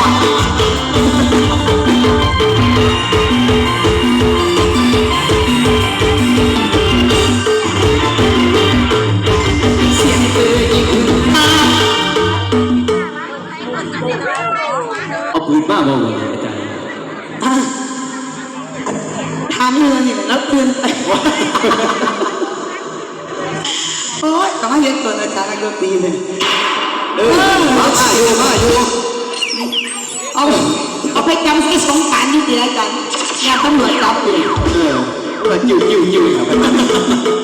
อดเสียงปืนยิงมาเอาปืนมาบ่บ่อาจารย์อะทางเรือนี่แล้วปืนไปโอ๊ยกำลังเรียนตัวอาจารย์นักดนตรีเลยเออเอาเสี เอาเอาไปจำใส่สงการนี่ดีแล้วกันอย่าตำรวจจับเลยเออตำรวจอยู่อยู่อยู่